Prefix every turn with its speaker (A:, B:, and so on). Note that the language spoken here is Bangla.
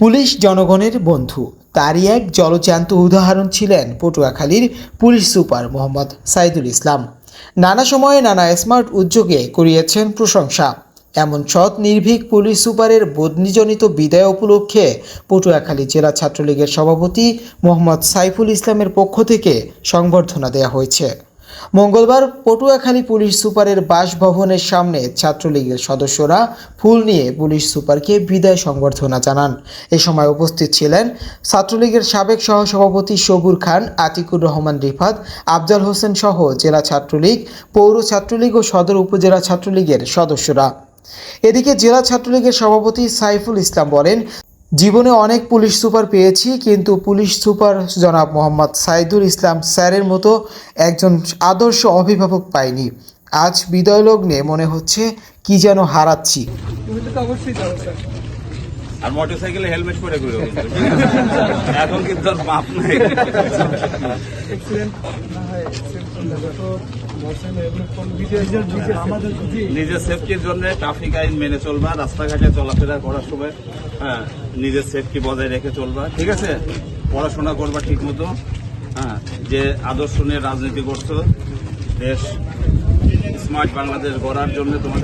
A: পুলিশ জনগণের বন্ধু। তারই এক জলজ্যান্ত উদাহরণ ছিলেন পটুয়াখালীর পুলিশ সুপার মোহাম্মদ সাইদুল ইসলাম। নানা সময়ে নানা স্মার্ট উদ্যোগে করিয়েছেন প্রশংসা। এমন সৎ, নির্ভীক পুলিশ সুপারের বদনিজনিত বিদায় উপলক্ষে পটুয়াখালী জেলা ছাত্রলীগের সভাপতি মোহাম্মদ সাইফুল ইসলামের পক্ষ থেকে সংবর্ধনা দেওয়া হয়েছে। মঙ্গলবার পটুয়াখালী পুলিশ সুপারের বাসভবনের সামনে ছাত্রলীগের সদস্যরা ফুল নিয়ে পুলিশ সুপারকে বিদায় সংবর্ধনা জানান। এ সময় উপস্থিত ছিলেন ছাত্রলীগের সাবেক সহসভাপতি সবুর খান, আতিকুর রহমান রিফাত, আফজাল হোসেন সহ জেলা ছাত্রলীগ, পৌর ছাত্রলীগ ও সদর উপজেলা ছাত্রলীগের সদস্যরা। এদিকে জেলা ছাত্রলীগের সভাপতি সাইফুল ইসলাম বলেন জীবনে অনেক পুলিশ সুপার পেয়েছি, কিন্তু পুলিশ সুপার জনাব মোহাম্মদ সাইদুল ইসলাম স্যারের মতো একজন আদর্শ অভিভাবক পাইনি। আজ বিদয় লগ্নে মনে হচ্ছে কি যেন হারাচ্ছি।
B: অবশ্যই
C: আর মোটরসাইকেলে হেলমেট পরে ঘুরে এখন কিন্তু আর মাপ নাই।
B: হয়
C: নিজের সেফটির জন্য ট্রাফিক আইন মেনে চলবা রাস্তাঘাটে চলাফেরা করার সময় হ্যাঁ নিজের সেফটি বজায় রেখে চলবা ঠিক আছে? পড়াশোনা করবা ঠিক মতো হ্যাঁ যে আদর্শ নিয়ে রাজনীতি করছ দেশ স্মার্ট বাংলাদেশ গড়ার জন্য তোমাদের